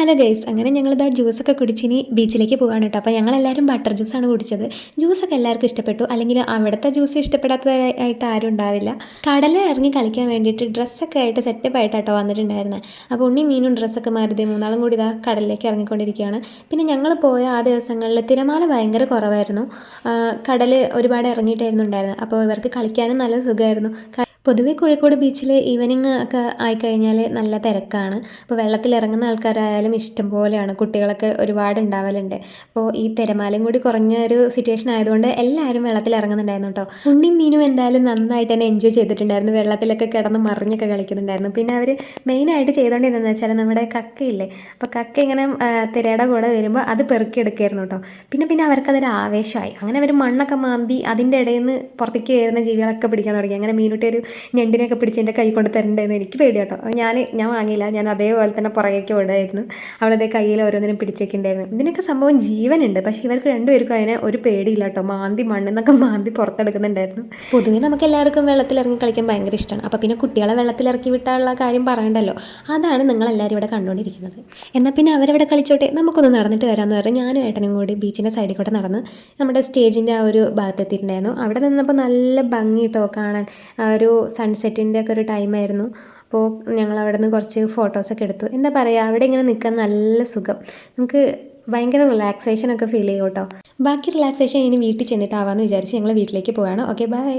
Hello guys അങ്ങനെ ഞങ്ങളിതാ ജ്യൂസൊക്കെ കുടിച്ചിനി ബീച്ചിലേക്ക് പോകാണ് കേട്ടോ. അപ്പോൾ ഞങ്ങളെല്ലാവരും ബട്ടർ ജ്യൂസാണ് കുടിച്ചത്. ജ്യൂസൊക്കെ എല്ലാവർക്കും ഇഷ്ടപ്പെട്ടു. അല്ലെങ്കിൽ അവിടുത്തെ ജ്യൂസ് ഇഷ്ടപ്പെടാത്തതായിട്ട് ആരും ഉണ്ടാവില്ല. കടലിൽ ഇറങ്ങി കളിക്കാൻ വേണ്ടിയിട്ട് ഡ്രസ്സൊക്കെ ആയിട്ട് സെറ്റപ്പ് കേട്ടോ വന്നിട്ടുണ്ടായിരുന്നത് അപ്പോൾ ഉണ്ണി മീനും ഡ്രസ്സൊക്കെ മാറിയത് മൂന്നാളും കൂടി ഇതാ കടലിലേക്ക് ഇറങ്ങിക്കൊണ്ടിരിക്കുകയാണ്. പിന്നെ ഞങ്ങൾ പോയ ആ ദിവസങ്ങളിൽ തിരമാല ഭയങ്കര കുറവായിരുന്നു. കടൽ ഒരുപാട് ഇറങ്ങിയിട്ടായിരുന്നു ഉണ്ടായിരുന്നത് അപ്പോൾ ഇവർക്ക് കളിക്കാനും നല്ല സുഖമായിരുന്നു പൊതുവേ കോഴിക്കോട് ബീച്ചിൽ ഈവനിങ് ഒക്കെ ആയിക്കഴിഞ്ഞാൽ നല്ല തിരക്കാണ്. അപ്പോൾ വെള്ളത്തിൽ ഇറങ്ങുന്ന ആൾക്കാരായാലും ഇഷ്ടം പോലെയാണ്. കുട്ടികളൊക്കെ ഒരുപാട് ഉണ്ടാവലുണ്ട്. അപ്പോൾ ഈ തിരമാലയും കൂടി കുറഞ്ഞ ഒരു സിറ്റുവേഷൻ ആയതുകൊണ്ട് എല്ലാവരും വെള്ളത്തിൽ ഇറങ്ങുന്നുണ്ടായിരുന്നു കേട്ടോ ഉണ്ണിയും മീനും എന്തായാലും നന്നായിട്ട് തന്നെ എൻജോയ് ചെയ്തിട്ടുണ്ടായിരുന്നു. വെള്ളത്തിലൊക്കെ കിടന്ന് മറിഞ്ഞൊക്കെ കളിക്കുന്നുണ്ടായിരുന്നു. പിന്നെ അവർ മെയിനായിട്ട് ചെയ്തുകൊണ്ടിരുന്നതെന്ന് വെച്ചാൽ നമ്മുടെ കക്കയില്ലേ? അപ്പോൾ കക്ക ഇങ്ങനെ തിരയുടെ കൂടെ വരുമ്പോൾ അത് പെറുക്കിയെടുക്കായിരുന്നു കേട്ടോ പിന്നെ പിന്നെ അവർക്കതൊരു ആവേശമായി. അങ്ങനെ അവർ മണ്ണൊക്കെ മാന്തി അതിന്റെ ഇടയിൽ നിന്ന് പുറത്തേക്ക് കയറുന്ന ജീവികളൊക്കെ പിടിക്കാൻ തുടങ്ങി. അങ്ങനെ മീനുട്ടി ഒരു ഞണ്ടിനെയൊക്കെ പിടിച്ച് എന്റെ കൈ കൊണ്ട് തരണ്ടെന്ന് എനിക്ക് പേടി കേട്ടോ. ഞാൻ ഞാൻ വാങ്ങിയില്ല. ഞാൻ അതേപോലെ തന്നെ പുറകേക്ക് ഓടായിരുന്നു അവളതേ കയ്യിൽ ഓരോന്നിനും പിടിച്ചൊക്കെ ഉണ്ടായിരുന്നു ഇതിനൊക്കെ സംഭവം ജീവനുണ്ട്. പക്ഷേ ഇവർക്ക് രണ്ടുപേർക്കും അതിനെ ഒരു പേടിയില്ല കേട്ടോ. മാന്തി മണ്ണെന്നൊക്കെ മാന്തി പുറത്തെടുക്കുന്നുണ്ടായിരുന്നു. പൊതുവെ നമുക്ക് എല്ലാവർക്കും വെള്ളത്തിലിറങ്ങി കളിക്കാൻ ഭയങ്കര ഇഷ്ടമാണ്. അപ്പോൾ പിന്നെ കുട്ടികളെ വെള്ളത്തിലിറക്കി വിട്ടാനുള്ള കാര്യം പറയണ്ടല്ലോ. അതാണ് നിങ്ങളെല്ലാവരും ഇവിടെ കണ്ടുകൊണ്ടിരിക്കുന്നത്. എന്നാൽ പിന്നെ അവരവിടെ കളിച്ചോട്ടെ? നമുക്കൊന്ന് നടന്നിട്ട് വരാമെന്ന് പറഞ്ഞാൽ ഞാനും ഏട്ടനും കൂടി ബീച്ചിന്റെ സൈഡിൽ കൂടെ നടന്ന് നമ്മുടെ സ്റ്റേജിന്റെ ആ ഒരു ഭാഗത്തെത്തിയിട്ടുണ്ടായിരുന്നു. അവിടെ നിന്നപ്പോൾ നല്ല ഭംഗി കേട്ടോ കാണാൻ ഒരു സൺസെറ്റിന്റെ ഒക്കെ ഒരു ടൈമായിരുന്നു അപ്പോൾ ഞങ്ങൾ അവിടെ നിന്ന് കുറച്ച് ഫോട്ടോസൊക്കെ എടുത്തു. എന്താ പറയുക അവിടെ ഇങ്ങനെ നിൽക്കാൻ നല്ല സുഖം. നമുക്ക് ഭയങ്കര റിലാക്സേഷൻ ഒക്കെ ഫീൽ ചെയ്യും കേട്ടോ. ബാക്കി റിലാക്സേഷൻ ഇനി വീട്ടിൽ ചെന്നിട്ടാവാമെന്ന് വിചാരിച്ച് ഞങ്ങൾ വീട്ടിലേക്ക് പോവുകയാണ് ഓക്കെ ബൈ